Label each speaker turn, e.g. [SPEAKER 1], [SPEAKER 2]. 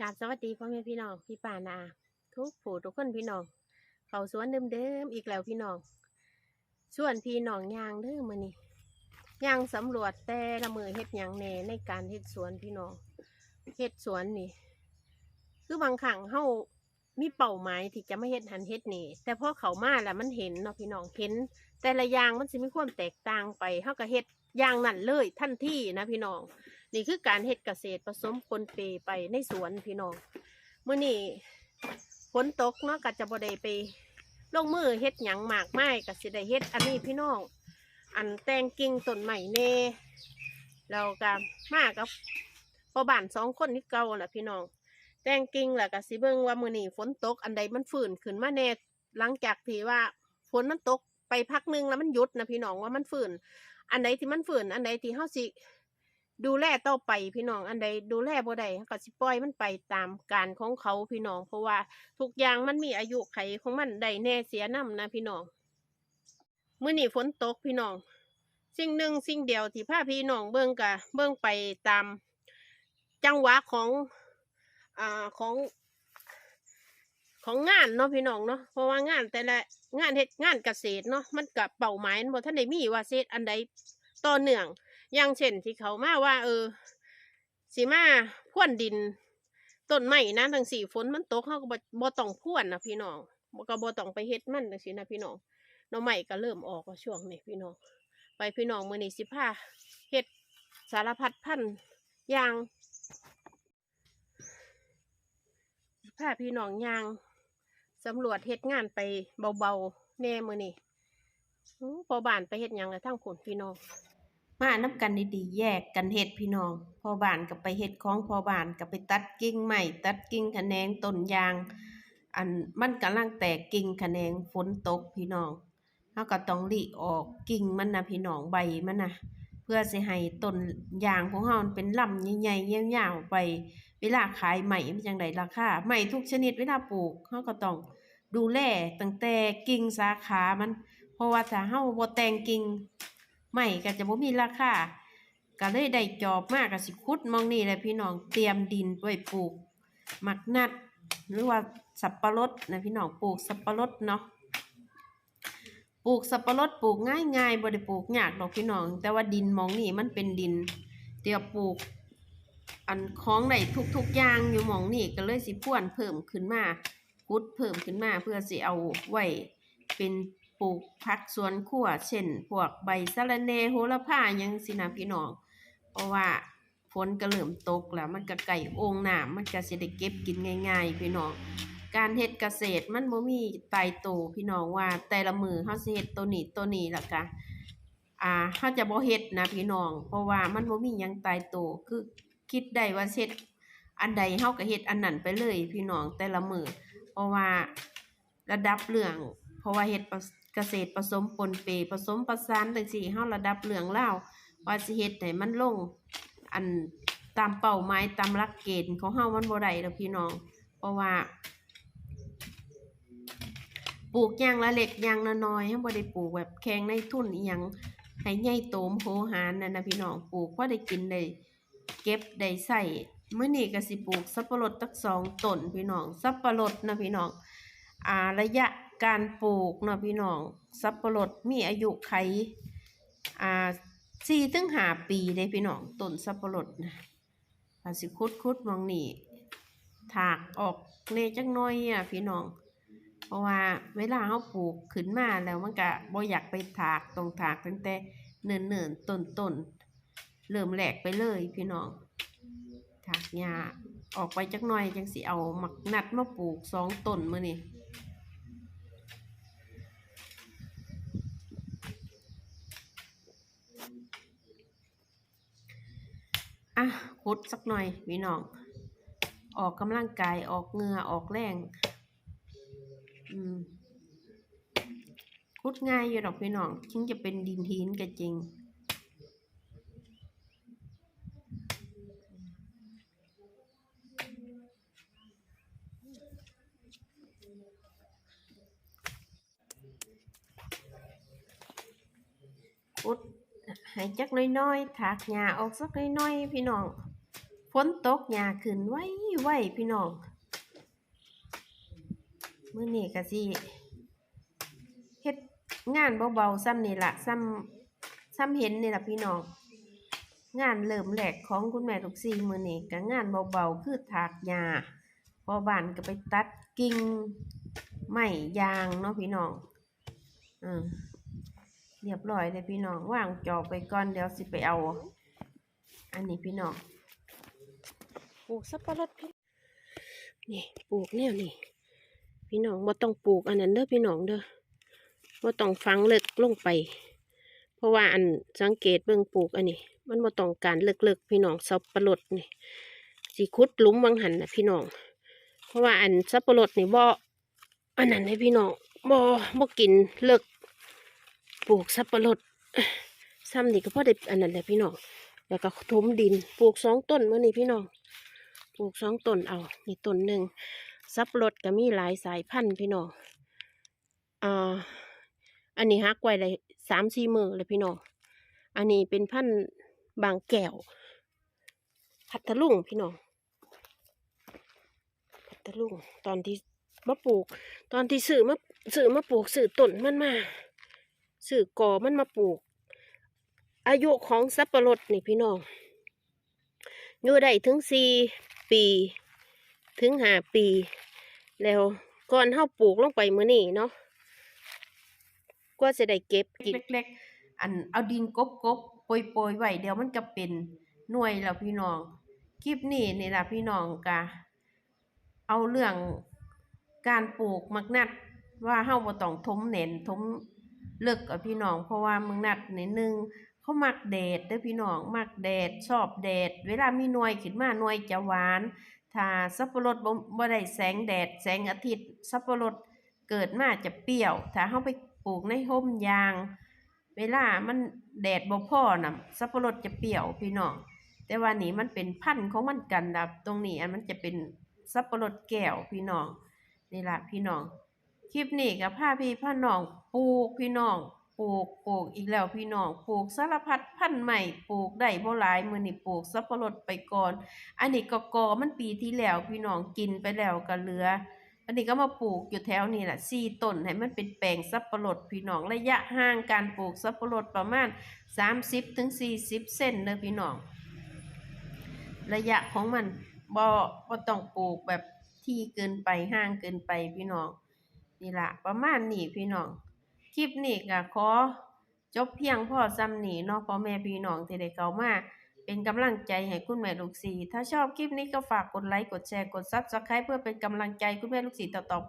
[SPEAKER 1] กราบสวัสดีพ่อแม่พี่น้องพี่ป่านา ทุกผู้ทุกคนพี่น้อง เขาสวนเดิมๆอีกแล้วพี่น้องส่วนพี่น้องยางเด้อมื้อนี้ยางสำรวจแต่ละมือเฮ็ดยังแหน่ในการเฮ็ดสวนพี่น้องเฮ็ดสวนนี่ คือบางครั้งเฮามีเป้าหมายที่จะไม่เฮ็ดหันเฮ็ดนี่ แต่พอเขามาแล้วมันเห็นเนาะพี่น้องเห็น แต่ละอย่างมันสิมีความแตกต่างไปเฮาก็เฮ็ดอย่างนั้นเลยทันทีนะพี่น้อง นี่คือการเฮ็ดเกษตรผสมปนเปไปในสวนพี่น้องมื้อนี้ฝนตกเนาะก็จะบ่ได้ไปลงมือเฮ็ดหยังมากมายก็สิได้เฮ็ดอันนี้พี่น้อง อันแต่งกิ่งต้นใหม่เน่แล้วก็มากับพ่อบ้านสองคนนี่เก่าน่ะพี่น้อง แต่งกิ่งแล้วก็สิเบิ่งว่ามื้อนี้ฝนตกอันใดมันฟื้นขึ้นมาแน่หลังจากที่ว่าฝนมันตกไปพักหนึงแล้วมันหยุดนะพี่น้องว่ามันฟื้นอันใดที่มันฝืนอันใดที่เฮาสิ ดูแลต่อไปพี่น้องอันใดดูแลบ่ได้ก็สิปล่อยมันไปตามการของเขาพี่น้อง เพราะว่าทุกอย่างมันมีอายุไขของมันได้แน่เสียนํนะพี่น้องเมื้อนี้ฝนตกพี่น้อง สิ่งหนึ่งสิ่งเดียวที่พาพี่น้องเบิ่งกะเบิ่งไปตามจังหวะของอ่าของของงานเนาะพี่น้องเนาะเพราะว่างานแต่ละงานเฮ็ดงานเกษตรเนาะมันกับเป้าหมายมันบ่ทันได้มีว่าเซตอันใดต่อเนื่อง อย่างเช่นที่เขามาว่า เออสีมาพ่วนดินต้นไม้นะทั้งสี่ฝนมันตกเขาก็บ่บ่ต้องพ่วนนะพี่น้องก็บ่ต้องไปเฮ็ดมันจังซี่นะพี่น้องน่อไม้ก็เริ่มออกช่วงนี้พี่น้องไปพี่น้องมื้อนี้สิพาเฮ็ดสารพัดพันธุ์ยางสิพาพี่น้องยางสำรวจเฮ็ดงานไปเบาๆแน่มือนี้อื้พอบานไปเฮ็ดยังแล้วทั้งคนพี่น้อง มานับกันดีๆแยกกันเฮ็ดพี่น้องพอบานก็ไปเฮ็ดของพอบานก็ไปตัดกิ่งใหม่ตัดกิ่งขะแหนงต้นยาง อันมันกำลังแตกกิ่งขะแหนงฝนตกพี่น้องเฮาก็ต้องหลีออกกิ่งมันนะพี่น้องใบมันนะเพื่อสิให้ต้นยางของเฮานเป็นลำใหญ่ๆยาวๆไป เวลาขายใหม่มันจังไดราคาใหม่ทุกชนิดเวลาปลูกเฮาก็ต้องดูแลตั้งแต่กิ่งสาขามัน เพราะว่าถ้าเฮาบ่แต่งกิ่ง ไม่ก็จะบ่มีราคาก็เลยได้จอบมากก็สิขุดมองนี่แหละพี่น้องเตรียมดินไว้ปลูกหมักนัด หรือว่าสับปะรดนะพี่น้องปลูกสับปะรดเนาะปลูกสับปะรดปลูกง่ายๆบ่ได้ปลูกยากดอกพี่น้อง แต่ว่าดินมองนี่มันเป็นดินเดี๋ยวปลูก อันของได้ทุกๆอย่างอยู่มองนี่ก็เลยสิพ่วนเพิ่มขึ้นมาขุดเพิ่มขึ้นมาเพื่อสิเอาไว้เป็น ปลูกผักสวนครัวเช่น พวกใบสะระแหน่โหระพายังสินะพี่น้อง เพราะว่าฝนก็เริ่มตกแล้วมันก็ไก่โอ่งน้ำมันก็สิได้เก็บกินง่าย ๆ พี่น้องการเฮ็ดเกษตรมันบ่มีตายตัวพี่น้องว่า แต่ละมือเฮาสิเฮ็ดตัวนี้ตัวนี้ล้วก็อ่าเฮาจะบ่เฮ็ดนะพี่น้อง เพราะว่ามันบ่มีหยังตายตัวคือคิดได้ว่าเฮ็ดอันใดเฮาก็เฮ็ดอันนั้นไปเลยพี่น้องแต่ละมือเพราะว่าระดับเรื่อง เพราะว่าเฮ็ด กษตรผสมปนเปผสมประสานจังซี่เฮาระดับเรื่องราว่าสิเฮ็ดให้มันลง อันตามเป้าหมายตามหลักเกณฑ์ของเฮามันบ่ได้ดอกพี่น้อง เพราะว่าปลูกอย่างละเล็กอย่างละน้อยเฮาบ่ได้ปลูกแบบแข่งในทุนอีหยังให้ใหญ่โตมโหฬารนั่นนะพี่น้องปลูกพอได้กินได้เก็บได้ใช้มื้อนี้ก็สิปลูกสับปะรดตักสองต้นพี่น้องสับปะรดนะพี่น้องอ่าระยะ การปลูกเนาะพี่น้อง สับปะรดมีอายุไขอ่าสี่ถึงห้าปีเด้พี่น้องต้นสับปะรดนะภาสิคุดคุดมองนี่ถากออกเนจักน้อยอะพี่น้อง เพราะว่าเวลาเขาปลูกขึ้นมาแล้วมันก็บ่อยากไปถากตรงถากตั้งแต่เนิ่นเนินต้นต้นๆเริ่มแหลกไปเลยพี่น้อง ถากหญ้าออกไปจักน่อยจังสิเอาหมักนัดมาปลูกสองต้นมื้อนี้ อะคุดสักหน่อยพี่น้อง ออกกำลังกายออกเหงื่อออกแรงอืมคุดง่ายอยู่ดอกพี่น้องถึงจะเป็นดินหินก็จริงคุด ให้จักน้อยๆถากหญ้าออกสักน้อยๆพี่น้องฝนตกหญ้าขึ้นไว้ไว้พี่น้องมื้อนี้ก็สิเฮ็ดงานเบาๆซ้ำนี่ล่ะซ้ำซ้ำเห็นนี่ล่ะพี่น้องงานเริ่มแรกของคุณแม่ลูกซีมื้อนี้ก็งานเบาๆคือถากหญ้าพอบ้านก็ไปตัดกิ่งไม้ยางเนาะพี่น้องอืม เรียบร้อยเลยพี่น้องวางจอบไปก่อนเดี๋ยวสิไปเอา อันนี้พี่น้องปลูกสับปะรดพี่นี่ปลูกแนวนี่ พี่น้องบ่ต้องปลูกอันนั้นเด้อพี่น้องเด้อบ่ต้องฝังเลึกลงไป เพราะว่าอันสังเกตเบิ่งปลูกอันนี้ มันบ่ต้องการเลิกๆพี่น้องสับปะรดนี่สิขุดหลุมวังหันนะพี่น้อง เพราะว่าอันสับปะรดนี่บ่อันนั้นให้พี่น้องบ่บ่กินเลิก ปลูกสับปะรดซ้ำนี่ก็พอได้อันนั้นแหละพี่น้อง แล้วก็ถมดิน ปลูกสองต้นมื่อนี้พี่น้อง ปลูกสองต้นเอา นี่ต้นหนึ่งซับปะรดก็มีหลายสายพันธุ์พี่น้องอ่าอันนี้ฮักไว้เลยสามสี่มือเลยพี่น้อง อันนี้เป็นพันธุ์บางแก้ว พัทลุงพี่น้อง พัทลุงตอนที่มาปลูก ตอนที่ซื้อมาซื้อมาปลูกซื้อต้นมันมา ซื้อกอมันมาปลูก อายุของสับปะรดนี่พี่น้องอยู่ได้ถึงสี่ปี ถึงห้าปี แล้วก่อนเฮาปลูกลงไปมื้อนี้เนาะกว่าจะได้เก็บกินเล็กๆ อันเอาดินกบกบโปยโปยไว้เดี๋ยวมันก็เป็นหน่วยแล้วพี่น้อง คลิปนี้นี่ล่ะพี่น้องกะเอาเรื่องการปลูกมักนัดว่าเฮาบ่ต้องทมเน่นทม เลิกกับพี่น้องเพราะว่ามึงนัดนิดนึงเขามักแดดเด้อพี่น้องมักแดดชอบแดด เวลามีหน่วยขึ้นมาหน่วยจะหวาน ถ้าสับปะรดบ่ได้แสงแดด แสงอาทิตย์ สับปะรดเกิดมาจะเปรี้ยว ถ้าเฮาไปปลูกในร่มยาง เวลามันแดดบ่พอน่ะสับปะรดจะเปรี้ยวพี่น้องแต่ว่านี่มันเป็นพันธุ์ของมันกันดับ ตรงนี้อันมันจะเป็นสับปะรดแก้วพี่น้องนี่ละพี่น้อง คลิปนี้กับพาพี่พ่อน้องปลูกพี่น้องปลูกปลูกอีกแล้วพี่น้องปลูกสารพัดพันธุ์ใหม่ปลูกได้บ่หลายมื้อนี้ปลูกสับปะรดไปก่อน อันนี้ก็กอมันปีที่แล้วพี่น้องกินไปแล้วก็เหลือ อันนี้ก็มาปลูกอยู่แถวนี้แหละสี่ต้นให้มันเป็นแปลงสับปะรดพี่น้องระยะห่างการปลูกสับปะรดประมาณ 30ถึง40เซนเด้อพี่น้อง ระยะของมันบ่บ่ต้องปลูกแบบที่เกินไปห่างเกินไปพี่น้อง นี่ละประมาณนี้พี่น้อง คลิปนี้ก็ขอจบเพียงพอซ้ำนี้เนาะพ่อแม่พี่น้องที่ได้เข้ามาเป็นกำลังใจให้คุณแม่ลูกสีถ้าชอบคลิปนี้ก็ฝากกดไลค์ กดแชร์ กดซับสไคร b e เพื่อเป็นกำลังใจคุณแม่ลูกสีต่อๆ